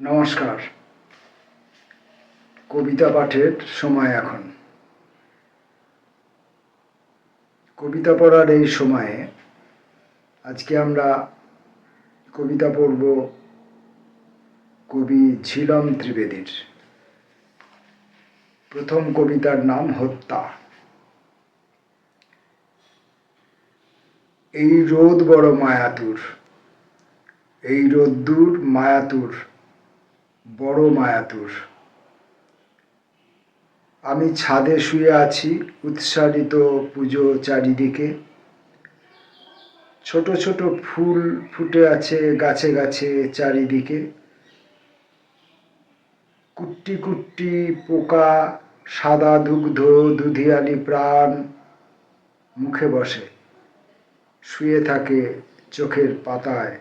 নমস্কার। কবিতা পাঠের সময় এখন। কবিতা পড়ার এই সময়ে আজকে আমরা কবিতা পড়ব কবি ঝিলম ত্রিবেদীর। প্রথম কবিতার নাম হত্যা। এই রোদ বড় মায়াতুর, এই রোদ্দুর মায়াতুর বড় মায়াতুর। আমি ছাদে শুয়ে আছি উৎসারিত পুজো চারিদিকে। ছোট ছোট ফুল ফুটে আছে গাছে গাছে চারিদিকে। কুট্টি কুট্টি পোকা, সাদা দুগ্ধ, দুধিয়ালি প্রাণ মুখে বসে। শুয়ে থাকে চোখের পাতায়।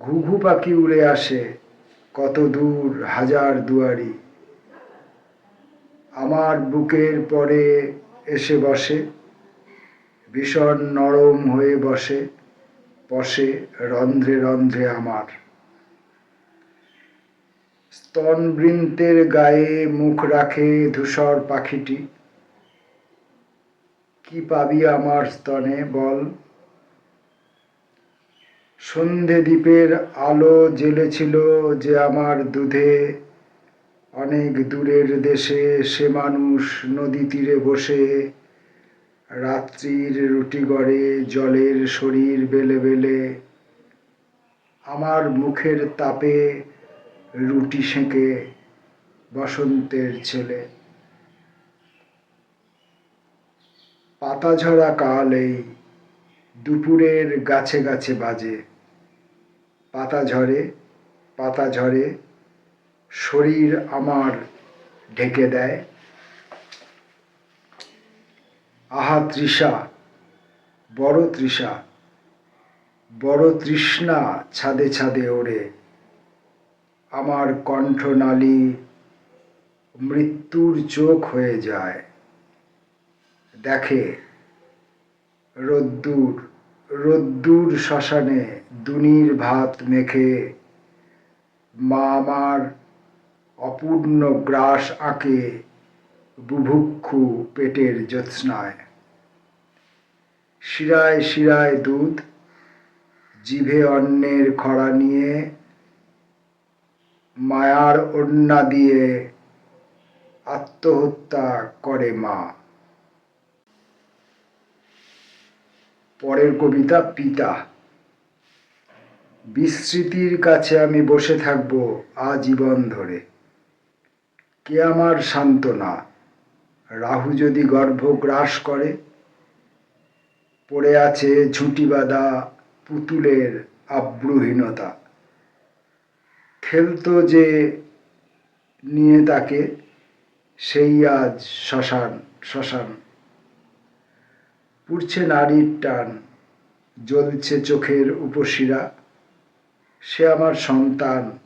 ঘুঘু পাখি উড়ে আসে কত দূর হাজার দুয়ারি। আমার বুকের পরে এসে বসে, ভীষণ নরম হয়ে বসে বসে রন্ধ্রে রন্ধ্রে আমার। স্তনবৃন্তের গায়ে মুখ রাখে ধূসর পাখিটি। কি পাবি আমার স্তনে বল? সন্ধে দ্বীপের আলো জ্বেলেছিল যে আমার দুধে। অনেক দূরের দেশে সে মানুষ নদী তীরে বসে। রাত্রির রুটি গড়ে, জলের শরীর বেলে বেলে। আমার মুখের তাপে রুটি সেঁকে বসন্তের ছেলে। পাতা ঝরা কাল এই দুপুরের গাছে গাছে বাজে। পাতা ঝরে পাতা ঝরে, শরীর আমার ঢেকে দেয়। আহা তৃষা, বড় তৃষা, বড় তৃষ্ণা ছাদে ছাদে ওড়ে। আমার কণ্ঠনালী মৃত্যুর চোখ হয়ে যায়। দেখে রোদ্দুর রোদ্দুর শ্মশানে দুনির ভাত মেখে মা আমার অপূর্ণ গ্রাস আঁকে বুভুক্ষু পেটের জ্যোৎস্নায়। শিরায় শিরায় দুধ, জিভে অন্নের খরা নিয়ে মায়ার ওড়না দিয়ে আত্মহত্যা করে মা। পরের কবিতা পিতা। বিস্মৃতির কাছে আমি বসে থাকব আজীবন ধরে। কে আমার সান্ত্বনা? রাহু যদি গর্ভ গ্রাস করে, পড়ে আছে ঝুঁটি বাঁধা পুতুলের আব্রুহীনতা। খেলতো যে নিয়ে তাকে, সেই আজ শ্মশান শ্মশান পুড়ছে নারীর টান, জ্বলছে চোখের উপশিরা। সে আমার সন্তান,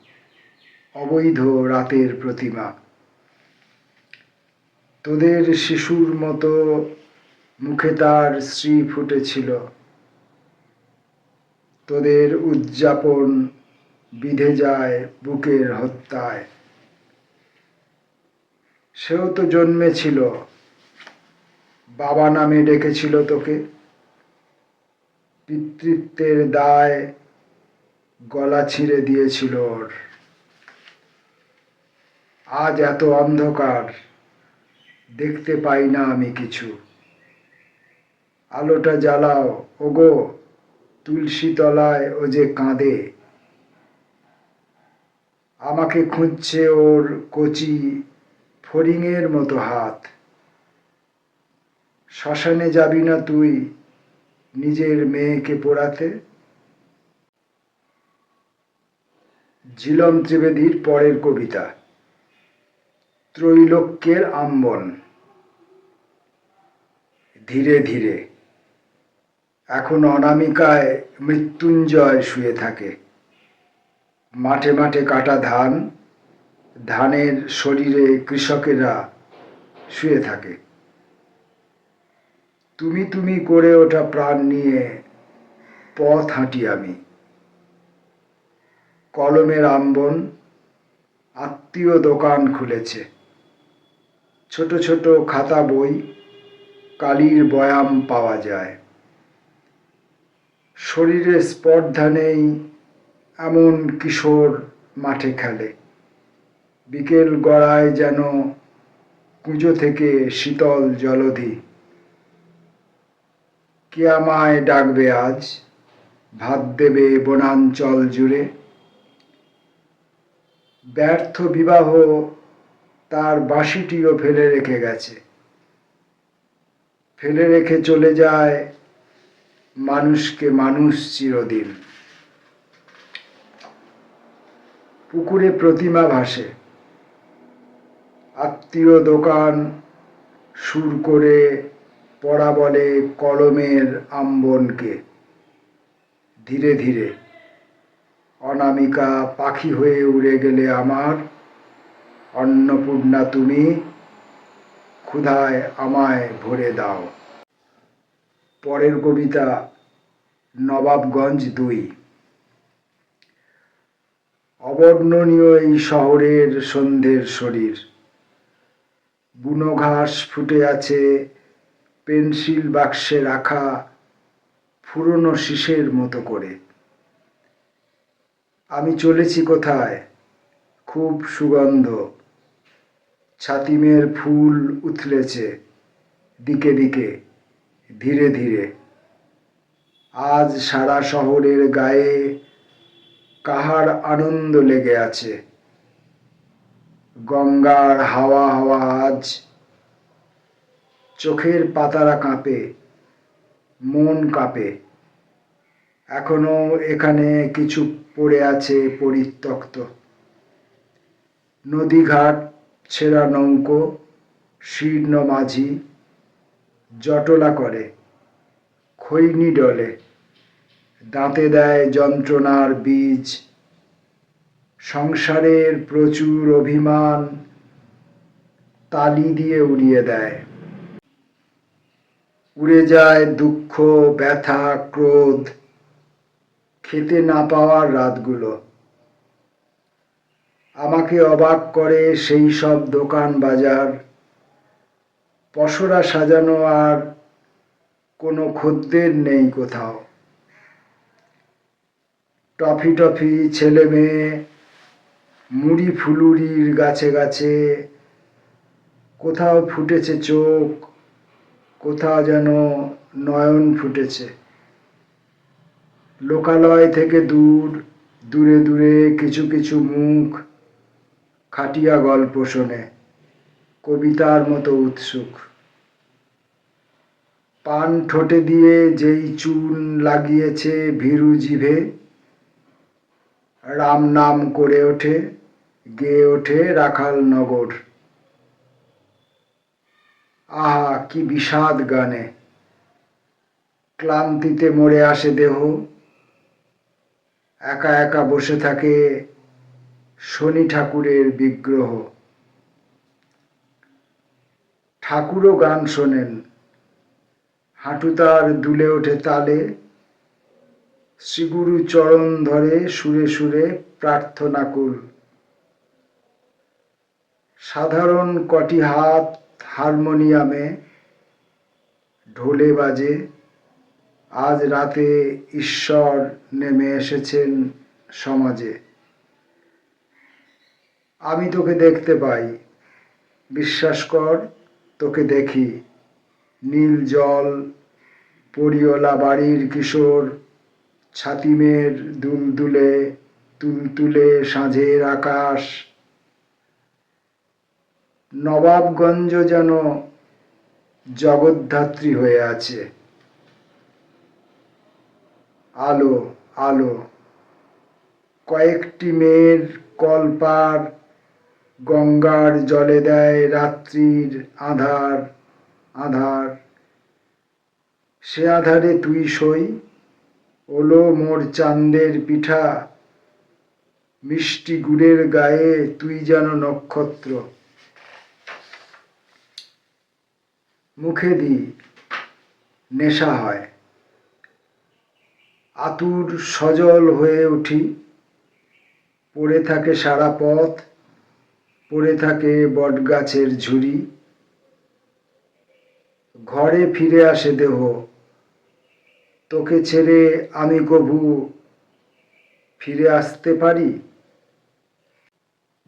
অবৈধ রাতের প্রতিমা। তোদের শিশুর মতো মুখে তার শ্রী ফুটেছিল। তোদের উদযাপন বিধে যায় বুকের হত্যায়। সেও তো জন্মেছিল বাবা নামে ডেকেছিল তোকে। পিতৃত্বের দায় গলা ছিঁড়ে দিয়েছিল ওর। আজ এত অন্ধকার, দেখতে পাই না আমি কিছু। আলোটা জ্বালাও, ওগো, তুলসী তলায় ও যে কাঁদে। আমাকে খুঁজছে ওর কচি ফড়িংয়ের মতো হাত। শ্মশানে যাবি না তুই নিজের মেয়েকে পোড়াতে? ঝিলম ত্রিবেদীর পরের কবিতা, ত্রৈলোক্যের আম্বন। ধীরে ধীরে, এখন অনামিকায় মৃত্যুঞ্জয় শুয়ে থাকে। মাঠে মাঠে কাটা ধান, ধানের শরীরে কৃষকেরা শুয়ে থাকে। তুমি তুমি করে ওঠা প্রাণ নিয়ে পথ হাঁটি আমি। কলমের আম্বন, আত্মীয় দোকান খুলেছে। ছোট ছোট খাতা বই, কালির বয়াম পাওয়া যায়। শরীরে স্পর্ধা নেই এমন কিশোর মাঠে খেলে। বিকেল গড়ায় যেন কুঁজো থেকে শীতল জলধি। কে আমায় ডাকবে আজ? ভাত দেবে বনাঞ্চল জুড়ে। ব্যর্থ বিবাহ তার বাঁশিটিও ফেলে রেখে গেছে। ফেলে রেখে চলে যায় মানুষকে মানুষ চিরদিন। পুকুরে প্রতিমা ভাসে। আত্মীয় দোকান সুর করে পড়া বলে কলমের আম্বনকে। ধীরে ধীরে অনামিকা পাখি হয়ে উড়ে গেলে আমার, অন্নপূর্ণা তুমি ক্ষুধায় আমায় ভরে দাও। পরের কবিতা নবাবগঞ্জ দুই। অবর্ণনীয় এই শহরের সন্ধ্যের শরীর। বুনো ঘাস ফুটে আছে পেন্সিল বাক্সে রাখা ফুরনো শিশের মতো করে। আমি চলেছি কোথায়? খুব সুগন্ধ। ছাতিমের ফুল উথলেছে দিকে দিকে, ধীরে ধীরে। আজ সারা শহরের গায়ে কাহার আনন্দ লেগে আছে? গঙ্গার হাওয়া হাওয়া আজ চোখের পাতারা কাঁপে, মন কাঁপে। এখনও এখানে কিছু পড়ে আছে পরিত্যক্ত। নদীঘাট, ছেঁড়া নৌকো, শীর্ণ মাঝি, জটলা করে, খৈনি ডলে। দাঁতে দেয় যন্ত্রণার বীজ। সংসারের প্রচুর অভিমান তালি দিয়ে উড়িয়ে দেয়। উড়ে যায় দুঃখ, ব্যথা, ক্রোধ, খেতে না পাওয়ার রাতগুলো। আমাকে অবাক করে সেই সব দোকান বাজার, পসরা সাজানো আর কোনো খদ্দের নেই কোথাও। টফি টফি ছেলে মেয়ে, মুড়ি ফুলুরির গাছে গাছে কোথাও ফুটেছে চোখ কোথাও যেন নয়ন ফুটেছে। লোকালয় থেকে দূর, দূরে দূরে কিছু কিছু মুখ খাটিয়া গল্প শোনে, কবিতার মতো উৎসুক। পান ঠোঁটে দিয়ে যেই চুন লাগিয়েছে ভীরু জিভে, রাম নাম করে ওঠে, গেয়ে ওঠে রাখাল নগর। আহা, কি বিষাদ গানে। ক্লান্তিতে মরে আসে দেহ। একা একা বসে থাকে শনি ঠাকুরের বিগ্রহ। ঠাকুরও গান শোনেন। হাঁটু তার দুলে ওঠে তালে। শ্রীগুরু চরণ ধরে সুরে সুরে প্রার্থনা কুল সাধারণ কটি হাত হারমোনিয়ামে ঢোলে বাজে। আজ রাতে ঈশ্বর নেমে এসেছেন সমাজে। আমি তোকে দেখতে পাই। বিশ্বাস কর, তোকে দেখি। নীল জল, পরিওলা বাড়ির কিশোর, ছাতিমের দুলদুলে, তুলতুলে সাঁঝের আকাশ। নবাবগঞ্জ যেন জগদ্ধাত্রী হয়ে আছে। আলো আলো। কয়েকটি মেয়ের কলপার গঙ্গার জলে দেয় রাত্রির আধার আধার। সে আধারে তুই সই, ওলো মোর চাঁদের পিঠা। মিষ্টি গুড়ের গায়ে তুই যেন নক্ষত্র। মুখে দি নেশা হয়। আতুর সজল হয়ে উঠি। পড়ে থাকে সারা পথ, পড়ে থাকে বটগাছের ঝুড়ি। ঘরে ফিরে আসে দেহ। তোকে ছেড়ে আমি কভু ফিরে আসতে পারি?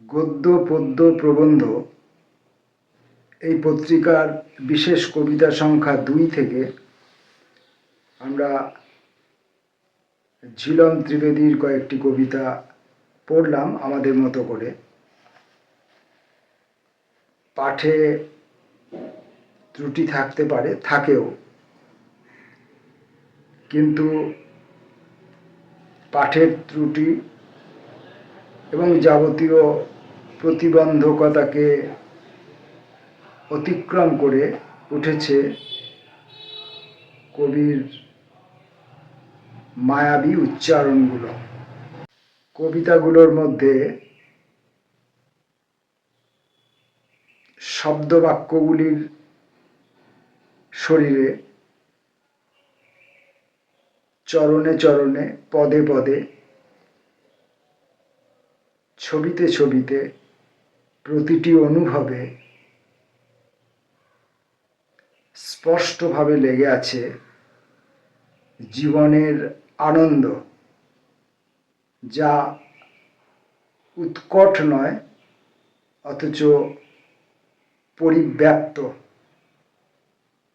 গদ্য, পদ্য, প্রবন্ধ এই পত্রিকার বিশেষ কবিতা সংখ্যা দুই থেকে আমরা ঝিলম ত্রিবেদীর কয়েকটি কবিতা পড়লাম আমাদের মতো করে। পাঠে ত্রুটি থাকতে পারে, থাকেও। কিন্তু পাঠের ত্রুটি এবং যাবতীয় প্রতিবন্ধকতাকে অতিক্রম করে উঠেছে কবির মায়াবী উচ্চারণগুলো। কবিতাগুলোর মধ্যে শব্দবাক্যগুলির শরীরে চরণে চরণে, পদে পদে, ছবিতে ছবিতে প্রতিটি অনুভবে স্পষ্টভাবে লেগে আছে জীবনের আনন্দ, যা উৎকট নয়, অথচ পরিব্যাপ্ত,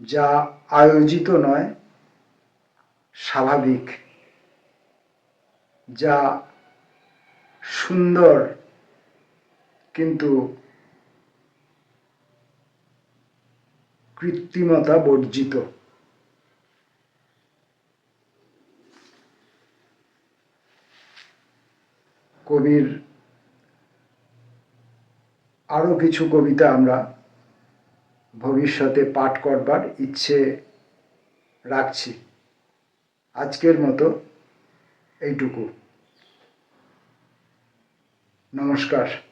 যা আয়োজিত নয়, স্বাভাবিক, যা সুন্দর কিন্তু কৃত্রিমতা বর্জিত। কবির আরও কিছু কবিতা আমরা ভবিষ্যতে পাঠ করবার ইচ্ছে রাখছি। আজকের মতো এইটুকু। নমস্কার।